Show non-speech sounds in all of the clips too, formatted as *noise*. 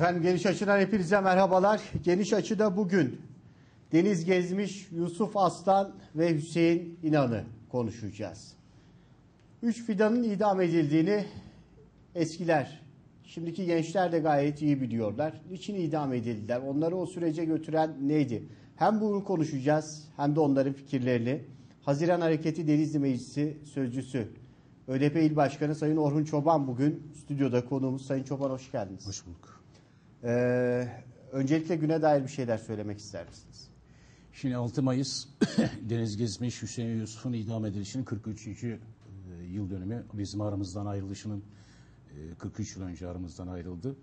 Efendim Geniş Açı'dan hepinize merhabalar. Geniş Açı'da bugün Deniz Gezmiş, Yusuf Aslan ve Hüseyin İnan'ı konuşacağız. Üç fidanın idam edildiğini eskiler, şimdiki gençler de gayet iyi biliyorlar. Niçin idam edildiler? Onları o sürece götüren neydi? Hem bunu konuşacağız hem de onların fikirlerini. Haziran Hareketi Denizli Meclisi Sözcüsü ÖDP İl Başkanı Sayın Orhun Çoban bugün stüdyoda konuğumuz. Sayın Çoban hoş geldiniz. Hoş bulduk. Ee, öncelikle güne dair bir şeyler söylemek ister misiniz? Şimdi 6 Mayıs *coughs* Deniz Gezmiş Hüseyin Yusuf'un idam edilişinin 43. e, yıl dönümü. Bizim aramızdan ayrılışının e, 43 yıl önce aramızdan ayrıldı.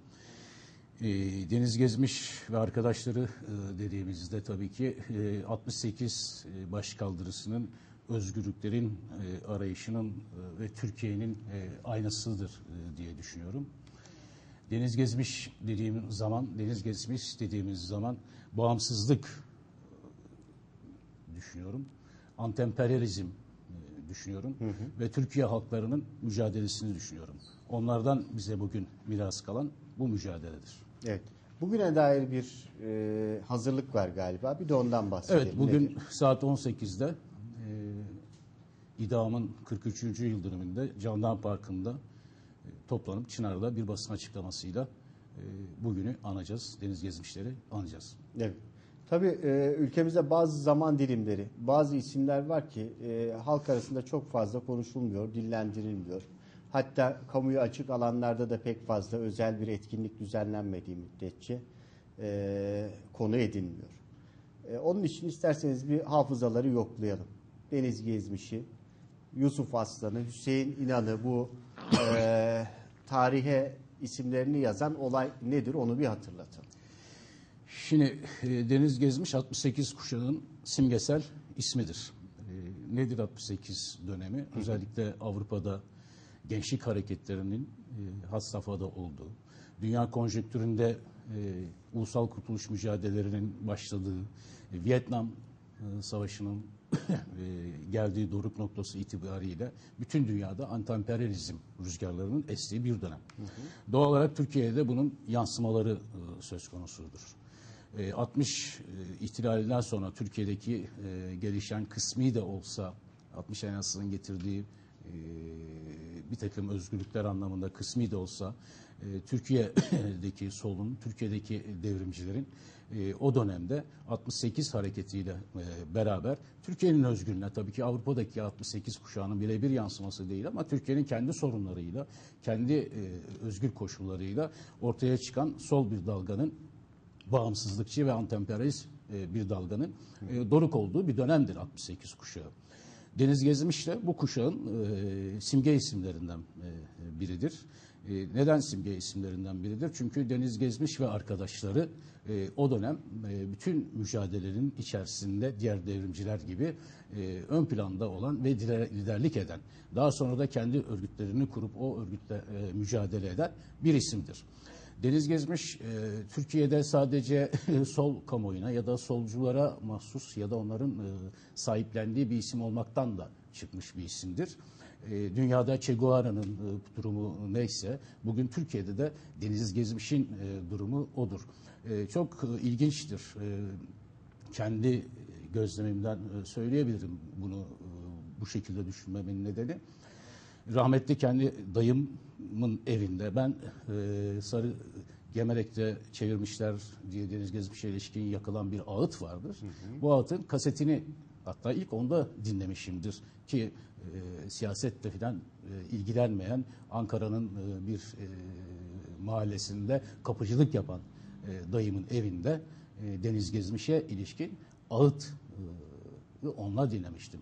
E, Deniz Gezmiş ve arkadaşları e, dediğimizde tabii ki e, 68 e, başkaldırısının özgürlüklerin e, arayışının e, ve Türkiye'nin e, aynasıdır e, diye düşünüyorum. Deniz gezmiş dediğim zaman, deniz gezmiş dediğimiz zaman bağımsızlık e, düşünüyorum. Antemperyalizm e, düşünüyorum ve Türkiye halklarının mücadelesini düşünüyorum. Onlardan bize bugün miras kalan bu mücadeledir. Evet. Bugüne dair bir e, hazırlık var galiba. Bir de ondan bahsedelim. Evet, bugün Nedir? saat 18'de e, İdam'ın 43. yıl dönümünde Candan Parkı'nda toplanıp Çınar'da bir basın açıklamasıyla e, bugünü anacağız. Deniz gezmişleri anacağız. Evet. Tabii e, ülkemizde bazı zaman dilimleri, bazı isimler var ki e, halk arasında çok fazla konuşulmuyor, dillendirilmiyor. Hatta kamuya açık alanlarda da pek fazla özel bir etkinlik düzenlenmediği müddetçe konu edilmiyor. E, onun için isterseniz bir hafızaları yoklayalım. Deniz Gezmiş'i, Yusuf Aslan'ı, Hüseyin İnan'ı bu e, tarihe isimlerini yazan olay nedir onu bir hatırlatalım. Şimdi e, Deniz Gezmiş 68 kuşağın simgesel ismidir. E, nedir 68 dönemi? Özellikle Avrupa'da gençlik hareketlerinin e, has safhada olduğu, dünya konjonktüründe e, ulusal kurtuluş mücadelelerinin başladığı, e, Vietnam e, Savaşı'nın *coughs* geldiği doruk noktası itibariyle bütün dünyada antemperyalizm rüzgarlarının estiği bir dönem. Doğal olarak Türkiye'de bunun yansımaları e, söz konusudur. E, 60 e, ihtilalinden sonra Türkiye'deki e, gelişen kısmi de olsa 60 Anayasası'nın getirdiği e, bir takım özgürlükler anlamında kısmi de olsa e, Türkiye'deki *clears throat* solun, Türkiye'deki devrimcilerin e, o dönemde 68 hareketiyle e, beraber Türkiye'nin özgürlüğüne tabii ki Avrupa'daki 68 kuşağının birebir yansıması değil ama Türkiye'nin kendi sorunlarıyla, kendi özgür koşullarıyla ortaya çıkan sol bir dalganın bağımsızlıkçı ve antemperyalist bir dalganın doruk olduğu bir dönemdir 68 kuşağı. Deniz Gezmiş de bu kuşağın e, simge isimlerinden e, biridir. E, neden simge isimlerinden biridir? Çünkü Deniz Gezmiş ve arkadaşları e, o dönem e, bütün mücadelelerin içerisinde diğer devrimciler gibi e, ön planda olan ve lider- liderlik eden, daha sonra da kendi örgütlerini kurup o örgütle e, mücadele eden bir isimdir. Deniz Gezmiş e, Türkiye'de sadece *laughs* sol kamuoyuna ya da solculara mahsus ya da onların e, sahiplendiği bir isim olmaktan da çıkmış bir isimdir. E, dünyada Che Guevara'nın e, durumu neyse bugün Türkiye'de de Deniz Gezmiş'in e, durumu odur. E, çok e, ilginçtir. E, kendi gözlemimden e, söyleyebilirim bunu e, bu şekilde düşünmemin nedeni. Rahmetli kendi dayımın evinde ben e, Sarı Gemerek'te çevirmişler diye Deniz Gezmiş'e ilişkin yakılan bir ağıt vardır. Bu ağıtın kasetini hatta ilk onda dinlemişimdir ki e, siyasetle filan e, ilgilenmeyen Ankara'nın e, bir e, mahallesinde kapıcılık yapan e, dayımın evinde e, Deniz Gezmiş'e ilişkin ağıt e, onunla dinlemiştim.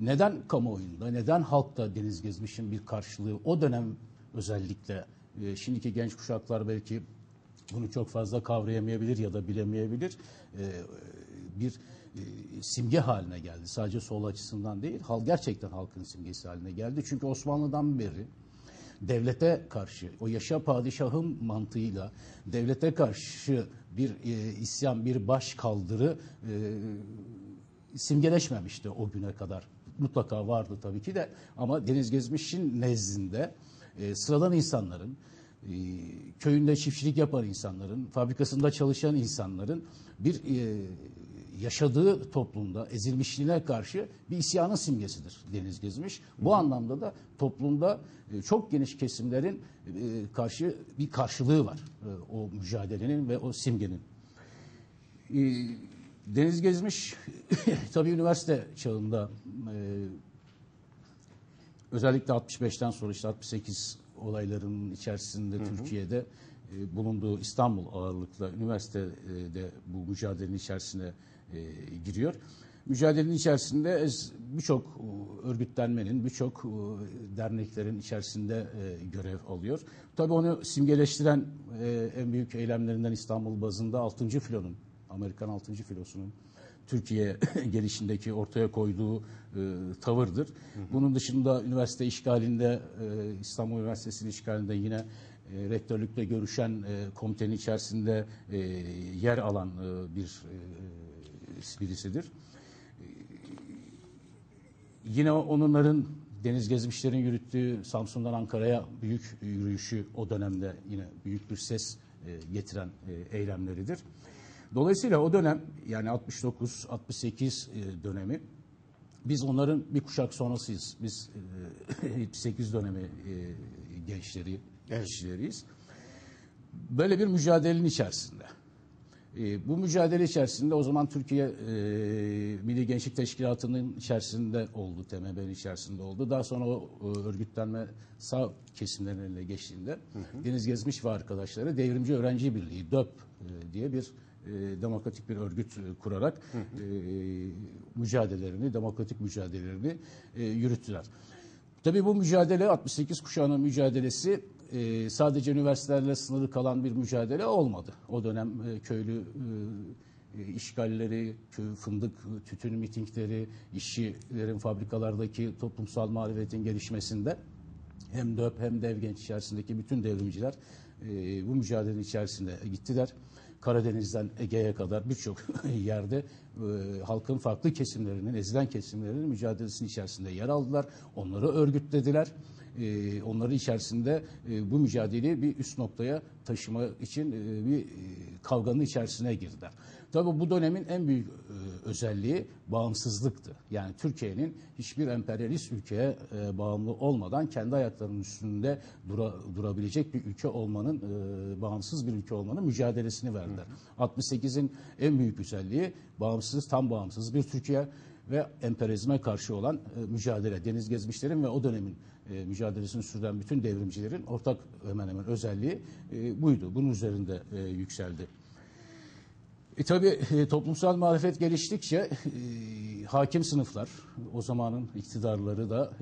Neden kamuoyunda, neden halkta Deniz Gezmiş'in bir karşılığı o dönem özellikle e, şimdiki genç kuşaklar belki bunu çok fazla kavrayamayabilir ya da bilemeyebilir. E, bir e, simge haline geldi. Sadece sol açısından değil, hal gerçekten halkın simgesi haline geldi. Çünkü Osmanlı'dan beri devlete karşı o yaşa padişahım mantığıyla devlete karşı bir e, isyan, bir baş kaldırı e, simgeleşmemişti o güne kadar. Mutlaka vardı tabii ki de ama Deniz Gezmiş'in nezdinde e, sıradan insanların köyünde çiftçilik yapan insanların, fabrikasında çalışan insanların bir e, yaşadığı toplumda ezilmişliğine karşı bir isyanın simgesidir Deniz Gezmiş. Bu anlamda da toplumda e, çok geniş kesimlerin e, karşı bir karşılığı var e, o mücadelenin ve o simgenin. E, Deniz Gezmiş *laughs* tabii üniversite çağında e, özellikle 65'ten sonra işte 68 olaylarının içerisinde Türkiye'de e, bulunduğu İstanbul ağırlıklı üniversitede bu mücadelenin içerisine e, giriyor. Mücadelenin içerisinde birçok e, örgütlenmenin, birçok e, derneklerin içerisinde e, görev alıyor. Tabii onu simgeleştiren e, en büyük eylemlerinden İstanbul bazında 6. filonun, Amerikan 6. filosunun Türkiye *laughs* gelişindeki ortaya koyduğu e, tavırdır. Bunun dışında üniversite işgalinde, e, İstanbul Üniversitesi'nin işgalinde yine e, rektörlükle görüşen e, komitenin içerisinde e, yer alan e, bir e, birisidir. Yine onların Deniz Gezmişler'in yürüttüğü Samsun'dan Ankara'ya büyük yürüyüşü o dönemde yine büyük bir ses e, getiren e, eylemleridir. Dolayısıyla o dönem yani 69-68 e, dönemi biz onların bir kuşak sonrasıyız. Biz e, *laughs* 78 dönemi e, gençleri, Evet. kişileriyiz. Böyle bir mücadelenin içerisinde. E, bu mücadele içerisinde o zaman Türkiye e, Milli Gençlik Teşkilatı'nın içerisinde oldu, TMB'nin içerisinde oldu. Daha sonra o e, örgütlenme sağ kesimlerin eline geçtiğinde Deniz Gezmiş ve arkadaşları Devrimci Öğrenci Birliği, DÖP e, diye bir e, demokratik bir örgüt e, kurarak e, mücadelelerini, demokratik mücadelelerini e, yürüttüler. Tabii bu mücadele 68 kuşağının mücadelesi e, sadece üniversitelerle sınırlı kalan bir mücadele olmadı. O dönem e, köylü e, e, işgalleri, köy, fındık, tütün mitingleri, işçilerin fabrikalardaki toplumsal muhalefetin gelişmesinde hem DÖP hem de Evgenç içerisindeki bütün devrimciler e, bu mücadelenin içerisinde gittiler. Karadeniz'den Ege'ye kadar birçok *laughs* yerde e, halkın farklı kesimlerinin, ezilen kesimlerinin mücadelesinin içerisinde yer aldılar. Onları örgütlediler. E, onları içerisinde e, bu mücadeleyi bir üst noktaya taşıma için e, bir e, kavganın içerisine girdiler. Tabii bu dönemin en büyük e, özelliği bağımsızlıktı. Yani Türkiye'nin hiçbir emperyalist ülkeye e, bağımlı olmadan kendi ayaklarının üstünde dura- durabilecek bir ülke olmanın, e, bağımsız bir ülke olmanın mücadelesini verdiler. 68'in en büyük özelliği bağımsız, tam bağımsız bir Türkiye ve emperyalizme karşı olan e, mücadele. Deniz gezmişlerin ve o dönemin e, mücadelesini sürdüren bütün devrimcilerin ortak hemen hemen özelliği e, buydu. Bunun üzerinde e, yükseldi. E tabi e, toplumsal muhalefet geliştikçe hakim sınıflar, o zamanın iktidarları da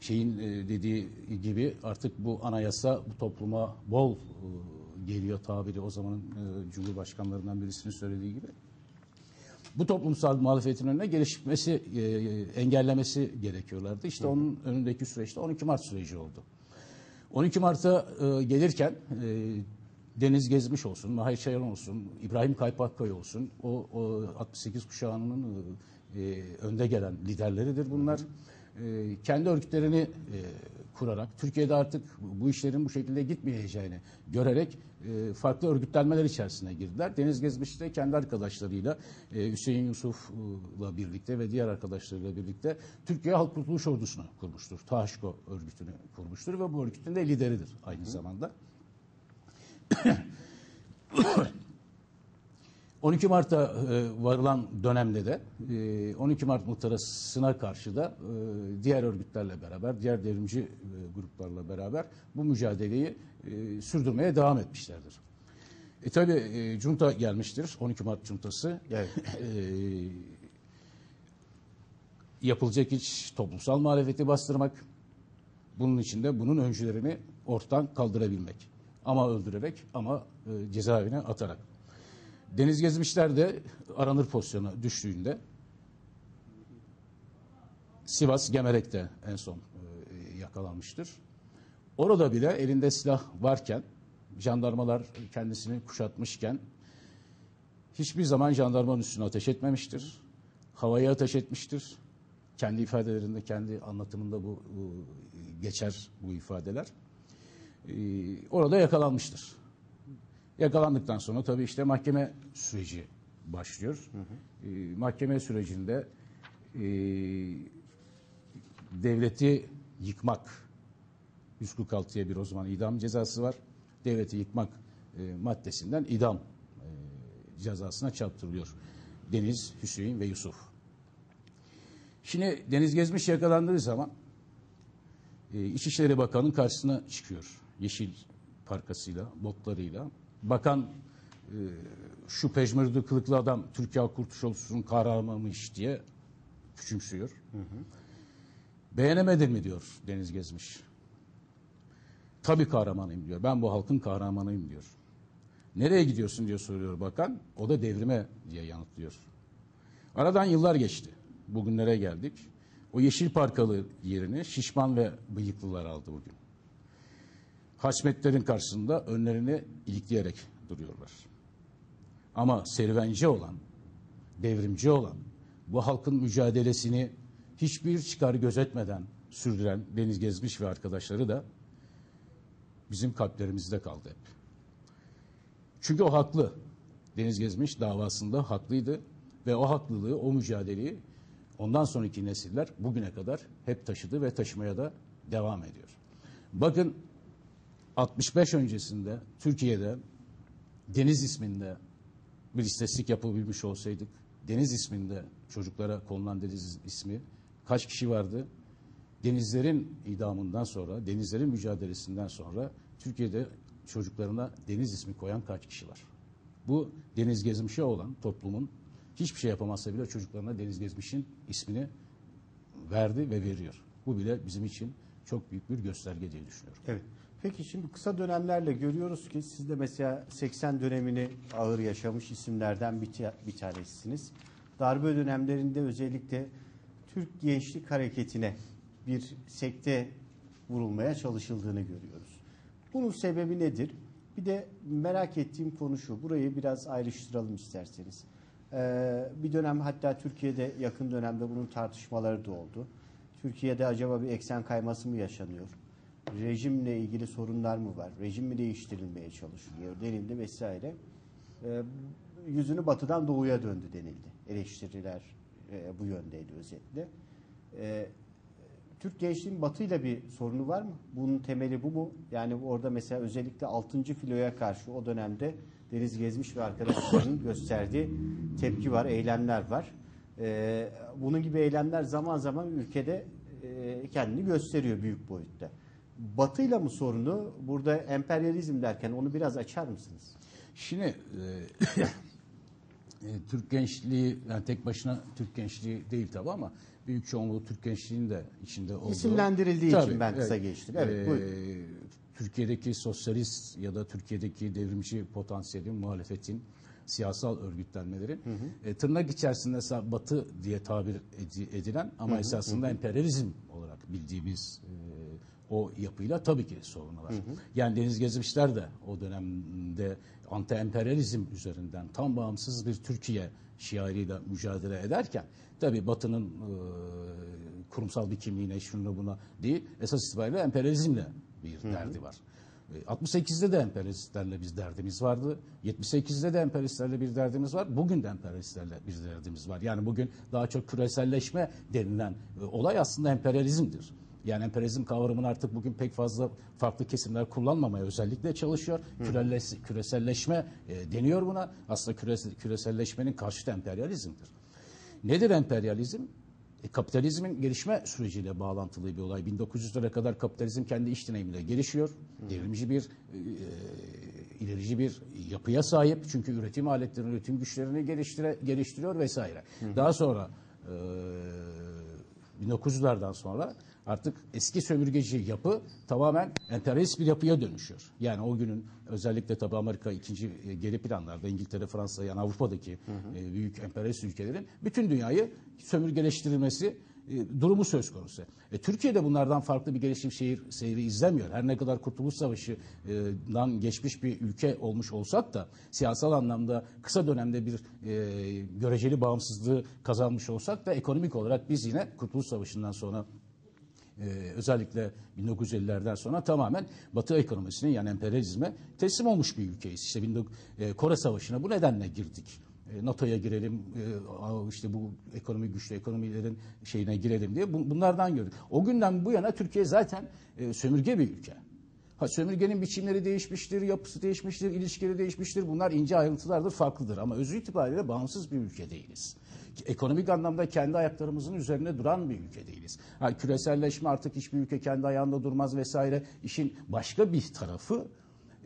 şeyin dediği gibi artık bu anayasa bu topluma bol geliyor tabiri o zamanın cumhurbaşkanlarından birisinin söylediği gibi. Bu toplumsal muhalefetin önüne gelişmesi, e, engellemesi gerekiyorlardı. İşte onun önündeki süreçte 12 Mart süreci oldu. 12 Mart'a e, gelirken e, Deniz Gezmiş olsun, Mahir Çayan olsun, İbrahim Kaypakkaya olsun, o, o 68 kuşağının e, e, önde gelen liderleridir bunlar. E, kendi örgütlerini e, kurarak, Türkiye'de artık bu işlerin bu şekilde gitmeyeceğini görerek e, farklı örgütlenmeler içerisine girdiler. Deniz Gezmiş de kendi arkadaşlarıyla, e, Hüseyin Yusuf'la birlikte ve diğer arkadaşlarıyla birlikte Türkiye Halk Kurtuluş Ordusu'nu kurmuştur. TAŞKO örgütünü kurmuştur ve bu örgütün de lideridir aynı zamanda. *coughs* 12 Mart'a e, varılan dönemde de e, 12 Mart muhtırasına karşı da e, diğer örgütlerle beraber, diğer devrimci e, gruplarla beraber bu mücadeleyi e, sürdürmeye devam etmişlerdir. E tabi e, junta gelmiştir, 12 Mart juntası. Evet. *laughs* E, yapılacak iş toplumsal muhalefeti bastırmak, bunun içinde bunun öncülerini ortadan kaldırabilmek. Ama öldürerek ama e, cezaevine atarak. Deniz Gezmişler de aranır pozisyona düştüğünde Sivas Gemerek'te en son e, yakalanmıştır. Orada bile elinde silah varken, jandarmalar kendisini kuşatmışken hiçbir zaman jandarmanın üstüne ateş etmemiştir. Havaya ateş etmiştir. Kendi ifadelerinde, kendi anlatımında bu, bu geçer bu ifadeler. e, orada yakalanmıştır. Yakalandıktan sonra tabii işte mahkeme süreci başlıyor. E, mahkeme sürecinde e, devleti yıkmak 146'ya bir o zaman idam cezası var. Devleti yıkmak e, maddesinden idam e, cezasına çarptırılıyor. Deniz, Hüseyin ve Yusuf. Şimdi Deniz Gezmiş yakalandığı zaman e, İçişleri Bakanı'nın karşısına çıkıyor. Yeşil parkasıyla, botlarıyla. Bakan e, şu pejmürde kılıklı adam Türkiye Halk Kurtuluş Ordusu'nun kahramanıymış diye küçümsüyor. Beğenemedin mi diyor Deniz Gezmiş. Tabii kahramanıyım diyor. Ben bu halkın kahramanıyım diyor. Nereye gidiyorsun diye soruyor bakan. O da devrime diye yanıtlıyor. Aradan yıllar geçti. Bugünlere geldik. O yeşil parkalı yerini şişman ve bıyıklılar aldı bugün. Haşmetlerin karşısında önlerini ilikleyerek duruyorlar. Ama serüvenci olan, devrimci olan, bu halkın mücadelesini hiçbir çıkar gözetmeden sürdüren Deniz Gezmiş ve arkadaşları da bizim kalplerimizde kaldı hep. Çünkü o haklı. Deniz Gezmiş davasında haklıydı ve o haklılığı, o mücadeleyi ondan sonraki nesiller bugüne kadar hep taşıdı ve taşımaya da devam ediyor. Bakın 65 öncesinde Türkiye'de Deniz isminde bir istatistik yapabilmiş olsaydık, Deniz isminde çocuklara konulan Deniz ismi kaç kişi vardı? Denizlerin idamından sonra, denizlerin mücadelesinden sonra Türkiye'de çocuklarına Deniz ismi koyan kaç kişi var? Bu deniz gezmişe olan toplumun hiçbir şey yapamazsa bile çocuklarına deniz gezmişin ismini verdi ve veriyor. Bu bile bizim için çok büyük bir gösterge diye düşünüyorum. Evet. Peki şimdi kısa dönemlerle görüyoruz ki siz de mesela 80 dönemini ağır yaşamış isimlerden bir, bir tanesiniz. Darbe dönemlerinde özellikle Türk Gençlik Hareketi'ne bir sekte vurulmaya çalışıldığını görüyoruz. Bunun sebebi nedir? Bir de merak ettiğim konu şu. Burayı biraz ayrıştıralım isterseniz. Ee, bir dönem hatta Türkiye'de yakın dönemde bunun tartışmaları da oldu. Türkiye'de acaba bir eksen kayması mı yaşanıyor? Rejimle ilgili sorunlar mı var? Rejim mi değiştirilmeye çalışılıyor denildi vesaire. Ee, yüzünü batıdan doğuya döndü denildi. Eleştiriler e, bu yöndeydi özetle. Ee, Türk gençliğin batıyla bir sorunu var mı? Bunun temeli bu mu? Yani orada mesela özellikle 6. filoya karşı o dönemde Deniz Gezmiş ve arkadaşlarının gösterdiği tepki var, eylemler var. Ee, bunun gibi eylemler zaman zaman ülkede e, kendini gösteriyor büyük boyutta. Batıyla mı sorunu? Burada emperyalizm derken onu biraz açar mısınız? Şimdi e, *coughs* e, Türk gençliği yani tek başına Türk gençliği değil tabi ama büyük çoğunluğu Türk gençliğinin de içinde olduğu. İsimlendirildiği için ben kısa geçtim. Evet, E. Türkiye'deki sosyalist ya da Türkiye'deki devrimci potansiyelin, muhalefetin, siyasal örgütlenmelerin e, tırnak içerisinde batı diye tabir edi- edilen ama esasında emperyalizm olarak bildiğimiz e, o yapıyla tabii ki sorunu var. Yani Deniz Gezmişler de o dönemde anti-emperyalizm üzerinden tam bağımsız bir Türkiye şiarıyla mücadele ederken tabii Batı'nın e, kurumsal bir kimliğine şuna buna değil esas itibariyle emperyalizmle bir derdi var. E, 68'de de emperyalistlerle biz derdimiz vardı. 78'de de emperyalistlerle bir derdimiz var. Bugün de emperyalistlerle bir derdimiz var. Yani bugün daha çok küreselleşme denilen e, olay aslında emperyalizmdir. Yani emperyalizm kavramını artık bugün pek fazla farklı kesimler kullanmamaya özellikle çalışıyor. Kürelles- küreselleşme e, deniyor buna. Aslında küres- küreselleşmenin karşıtı emperyalizmdir. Nedir emperyalizm? E, kapitalizmin gelişme süreciyle bağlantılı bir olay. 1900'lere kadar kapitalizm kendi iş deneyimiyle gelişiyor. Devrimci bir, e, ilerici bir yapıya sahip. Çünkü üretim aletlerini, üretim güçlerini geliştire, geliştiriyor vesaire. Daha sonra e, 1900'lerden sonra artık eski sömürgeci yapı tamamen emperyalist bir yapıya dönüşüyor. Yani o günün özellikle tabii Amerika ikinci e, geri planlarda İngiltere, Fransa yani Avrupa'daki e, büyük emperyalist ülkelerin bütün dünyayı sömürgeleştirilmesi e, durumu söz konusu. E, Türkiye'de bunlardan farklı bir gelişim şehir seyri izlemiyor. Her ne kadar Kurtuluş Savaşı'dan geçmiş bir ülke olmuş olsak da siyasal anlamda kısa dönemde bir e, göreceli bağımsızlığı kazanmış olsak da ekonomik olarak biz yine Kurtuluş Savaşı'ndan sonra e, özellikle 1950'lerden sonra tamamen Batı ekonomisine yani emperyalizme teslim olmuş bir ülkeyiz. İşte 19 e, Kore Savaşı'na bu nedenle girdik. E, NATO'ya girelim, e, işte bu ekonomi güçlü ekonomilerin şeyine girelim diye bu- bunlardan gördük. O günden bu yana Türkiye zaten e, sömürge bir ülke. Ha, sömürgenin biçimleri değişmiştir, yapısı değişmiştir, ilişkileri değişmiştir. Bunlar ince ayrıntılardır, farklıdır. Ama özü itibariyle bağımsız bir ülke değiliz. Ekonomik anlamda kendi ayaklarımızın üzerine duran bir ülke değiliz. Ha, küreselleşme artık hiçbir ülke kendi ayağında durmaz vesaire. İşin başka bir tarafı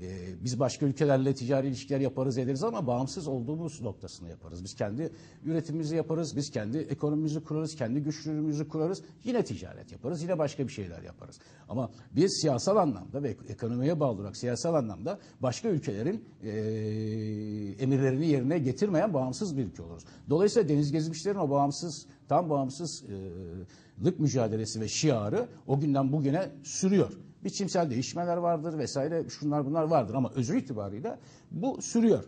ee, biz başka ülkelerle ticari ilişkiler yaparız ederiz ama bağımsız olduğumuz noktasını yaparız. Biz kendi üretimimizi yaparız, biz kendi ekonomimizi kurarız, kendi güçlülüğümüzü kurarız. Yine ticaret yaparız, yine başka bir şeyler yaparız. Ama biz siyasal anlamda ve ekonomiye bağlı olarak siyasal anlamda başka ülkelerin e, emirlerini yerine getirmeyen bağımsız bir ülke oluruz. Dolayısıyla deniz gezmişlerin o bağımsız, tam bağımsızlık mücadelesi ve şiarı o günden bugüne sürüyor biçimsel değişmeler vardır vesaire şunlar bunlar vardır ama özü itibariyle bu sürüyor.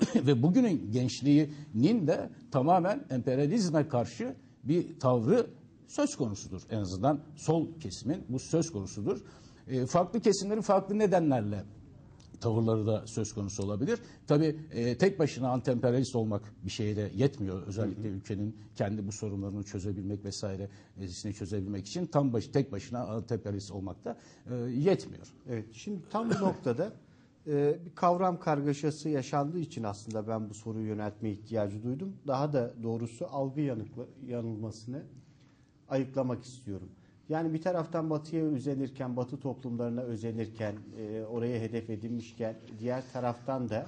*clears throat* Ve bugünün gençliğinin de tamamen emperyalizme karşı bir tavrı söz konusudur. En azından sol kesimin bu söz konusudur. E, farklı kesimlerin farklı nedenlerle tavırları da söz konusu olabilir. Tabii e, tek başına antemperyalist olmak bir şeye de yetmiyor. Özellikle ülkenin kendi bu sorunlarını çözebilmek vesaire e, çözebilmek için tam baş, tek başına antemperyalist olmak da e, yetmiyor. Evet, şimdi tam bu noktada e, bir kavram kargaşası yaşandığı için aslında ben bu soruyu yöneltme ihtiyacı duydum. Daha da doğrusu algı yanıkla, yanılmasını ayıklamak istiyorum. Yani bir taraftan batıya özenirken, batı toplumlarına özenirken, e, oraya hedef edinmişken diğer taraftan da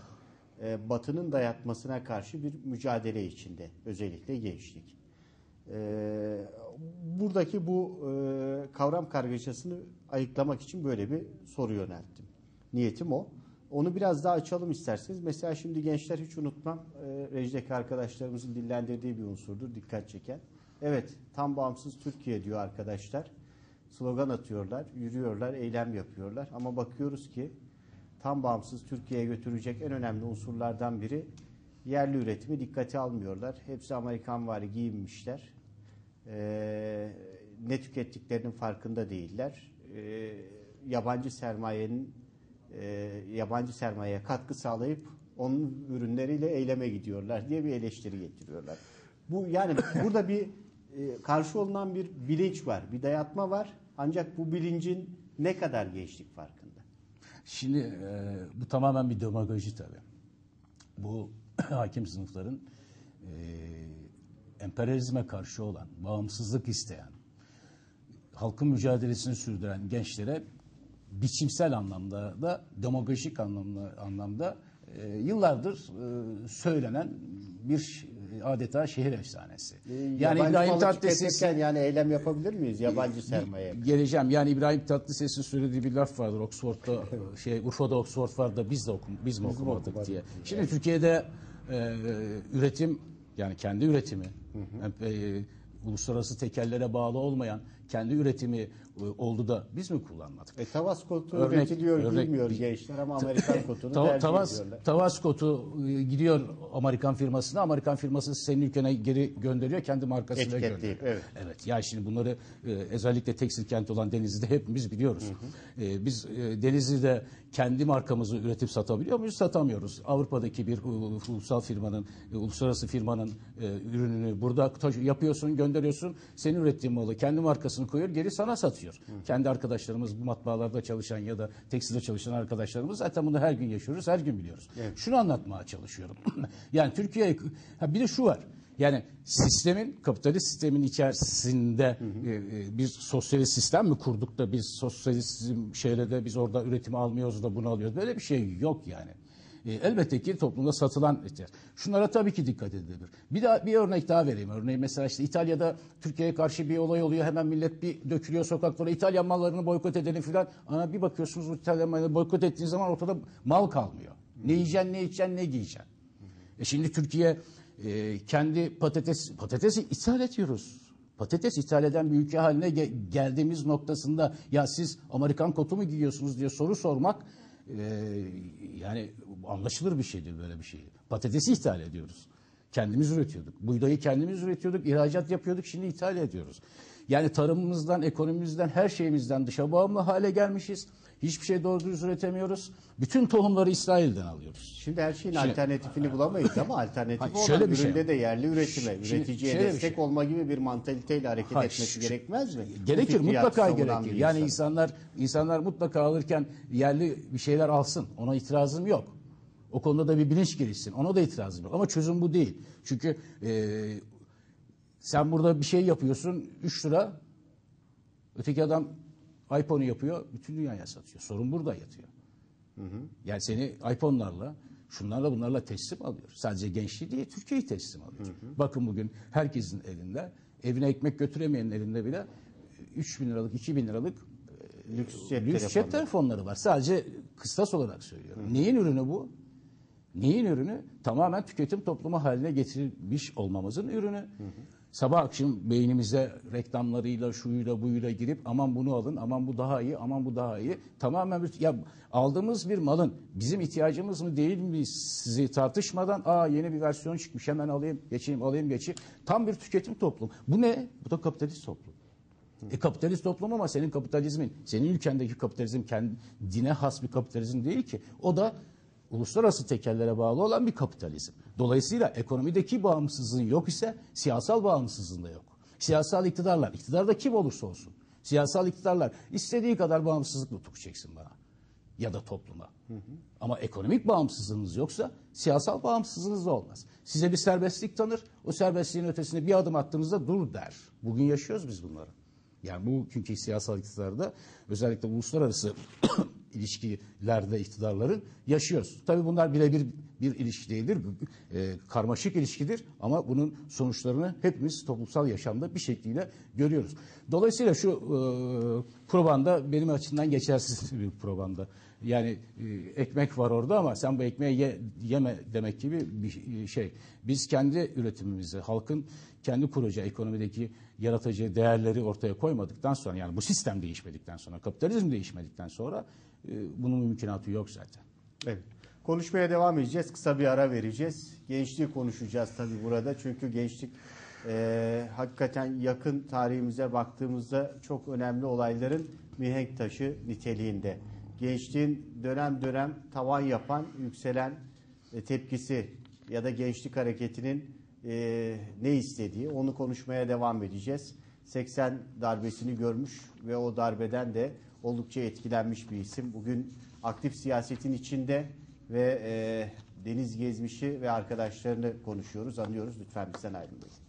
e, batının dayatmasına karşı bir mücadele içinde özellikle gençlik. E, buradaki bu e, kavram kargaşasını ayıklamak için böyle bir soru yönelttim. Niyetim o. Onu biraz daha açalım isterseniz. Mesela şimdi gençler hiç unutmam. E, Rejdeki arkadaşlarımızın dillendirdiği bir unsurdur. Dikkat çeken. Evet tam bağımsız Türkiye diyor arkadaşlar. Slogan atıyorlar, yürüyorlar, eylem yapıyorlar. Ama bakıyoruz ki tam bağımsız Türkiye'ye götürecek en önemli unsurlardan biri yerli üretimi dikkate almıyorlar. Hepsi Amerikan vari giyinmişler. Ee, ne tükettiklerinin farkında değiller. Ee, yabancı sermayenin e, yabancı sermayeye katkı sağlayıp onun ürünleriyle eyleme gidiyorlar diye bir eleştiri getiriyorlar. Bu yani burada bir karşı olunan bir bilinç var, bir dayatma var. Ancak bu bilincin ne kadar gençlik farkında? Şimdi e, bu tamamen bir demagoji tabii. Bu *clears throat* hakim sınıfların e, emperyalizme karşı olan, bağımsızlık isteyen, halkın mücadelesini sürdüren gençlere biçimsel anlamda da demagojik anlamda, anlamda e, yıllardır e, söylenen bir adeta şehir efsanesi. Yani İbrahim Tatlıses'in yani eylem yapabilir miyiz yabancı sermaye? Geleceğim. Yani İbrahim Tatlıses'in söylediği bir laf vardır. Oxford'da şey Urfa'da Oxford var da biz de okum biz mi okumadık okumadık diye. Şimdi Türkiye'de e, üretim yani kendi üretimi e, uluslararası tekerlere bağlı olmayan kendi üretimi e, oldu da biz mi kullanmadık? E, Tavas kotu Örnek- üretiliyor örnek- bilmiyor gençler ama Amerikan *laughs* kotunu Tava- tercih Tavas, ediyorlar. Tavaskotu e, gidiyor Amerikan firmasına. Amerikan firması senin ülkene geri gönderiyor. Kendi markasına gönderiyor. evet. Evet. Ya şimdi bunları e, özellikle tekstil kenti olan Denizli'de hepimiz biliyoruz. E, biz e, Denizli'de kendi markamızı üretip satabiliyor muyuz? Satamıyoruz. Avrupa'daki bir ulusal firmanın, uluslararası firmanın ürününü burada yapıyorsun, gönderiyorsun. Senin ürettiğin malı kendi markasını koyuyor, geri sana satıyor. Kendi arkadaşlarımız bu matbaalarda çalışan ya da tekstilde çalışan arkadaşlarımız zaten bunu her gün yaşıyoruz, her gün biliyoruz. Şunu anlatmaya çalışıyorum. *clears throat* yani Türkiye ha bir de şu var. Yani sistemin, kapitalist sistemin içerisinde e, e, bir sosyalist sistem mi kurduk da biz sosyalizm şeyle de biz orada üretimi almıyoruz da bunu alıyoruz. Böyle bir şey yok yani. E, elbette ki toplumda satılan ihtiyaç. Şunlara tabii ki dikkat edilir. Bir daha bir örnek daha vereyim. Örneğin mesela işte İtalya'da Türkiye'ye karşı bir olay oluyor. Hemen millet bir dökülüyor sokaklara. İtalyan mallarını boykot edelim filan. Ana bir bakıyorsunuz İtalyan mallarını boykot ettiğiniz zaman ortada mal kalmıyor. Ne yiyeceksin, ne içeceksin, ne giyeceksin. E şimdi Türkiye e, kendi patates patatesi ithal ediyoruz. Patates ithal eden bir ülke haline ge- geldiğimiz noktasında ya siz Amerikan kotu mu giyiyorsunuz diye soru sormak e, yani anlaşılır bir şeydir böyle bir şey. Patatesi ithal ediyoruz. Kendimiz üretiyorduk. Buğdayı kendimiz üretiyorduk. ihracat yapıyorduk. Şimdi ithal ediyoruz. Yani tarımımızdan, ekonomimizden, her şeyimizden dışa bağımlı hale gelmişiz. Hiçbir şey doğru düz üretemiyoruz. Bütün tohumları İsrail'den alıyoruz. Şimdi her şeyin Şimdi- alternatifini bulamayız ama alternatif Hayır, olan şöyle bir şey. üründe de yerli üretime, Şimdi- üreticiye destek şey. olma gibi bir mantaliteyle hareket Hayır, etmesi şu- gerekmez mi? Gerekir mutlaka gerekir. Yani insan. insanlar insanlar mutlaka alırken yerli bir şeyler alsın. Ona itirazım yok. O konuda da bir bilinç gelişsin. Ona da itirazım yok. Ama çözüm bu değil. Çünkü e, sen burada bir şey yapıyorsun 3 lira. Öteki adam iPhone'u yapıyor. Bütün dünyaya satıyor. Sorun burada yatıyor. Yani seni iPhone'larla, şunlarla bunlarla teslim alıyor. Sadece gençliği değil, Türkiye'yi teslim alıyor. Bakın bugün herkesin elinde, evine ekmek götüremeyenin elinde bile 3 bin liralık, 2 bin liralık e, Lüks cep lüks cep telefonları var. Sadece kıstas olarak söylüyorum. Neyin ürünü bu? Neyin ürünü? Tamamen tüketim toplumu haline getirilmiş olmamızın ürünü. Sabah akşam beynimize reklamlarıyla, şuyla, buyla girip aman bunu alın, aman bu daha iyi, aman bu daha iyi. Tamamen bir, ya aldığımız bir malın bizim ihtiyacımız mı değil mi sizi tartışmadan aa yeni bir versiyon çıkmış hemen alayım, geçeyim, alayım, geçeyim. Tam bir tüketim toplum. Bu ne? Bu da kapitalist toplum. E kapitalist toplum ama senin kapitalizmin, senin ülkendeki kapitalizm kendine has bir kapitalizm değil ki. O da uluslararası tekerlere bağlı olan bir kapitalizm. Dolayısıyla ekonomideki bağımsızlığın yok ise siyasal bağımsızlığın da yok. Siyasal iktidarlar, iktidarda kim olursa olsun, siyasal iktidarlar istediği kadar bağımsızlık nutuk çeksin bana ya da topluma. Ama ekonomik bağımsızlığınız yoksa siyasal bağımsızlığınız da olmaz. Size bir serbestlik tanır, o serbestliğin ötesine bir adım attığınızda dur der. Bugün yaşıyoruz biz bunları. Yani bu çünkü siyasal iktidarda özellikle uluslararası ilişkilerde iktidarların yaşıyoruz. Tabii bunlar birebir bir ilişki değildir. E, karmaşık ilişkidir ama bunun sonuçlarını hepimiz toplumsal yaşamda bir şekliyle görüyoruz. Dolayısıyla şu e, probanda benim açımdan geçersiz *laughs* bir probanda. Yani e, ekmek var orada ama sen bu ekmeği ye- yeme demek gibi bir şey. Biz kendi üretimimizi, halkın kendi kuracağı ekonomideki yaratıcı değerleri ortaya koymadıktan sonra yani bu sistem değişmedikten sonra, kapitalizm değişmedikten sonra e, bunun mümkünatı yok zaten. Evet. Konuşmaya devam edeceğiz. Kısa bir ara vereceğiz. Gençliği konuşacağız tabii burada. Çünkü gençlik e, hakikaten yakın tarihimize baktığımızda çok önemli olayların mihenk taşı niteliğinde. Gençliğin dönem dönem tavan yapan, yükselen e, tepkisi ya da gençlik hareketinin e, ne istediği onu konuşmaya devam edeceğiz. 80 darbesini görmüş ve o darbeden de oldukça etkilenmiş bir isim. Bugün aktif siyasetin içinde ve e, Deniz Gezmiş'i ve arkadaşlarını konuşuyoruz, anlıyoruz. Lütfen bizden ayrılmayın.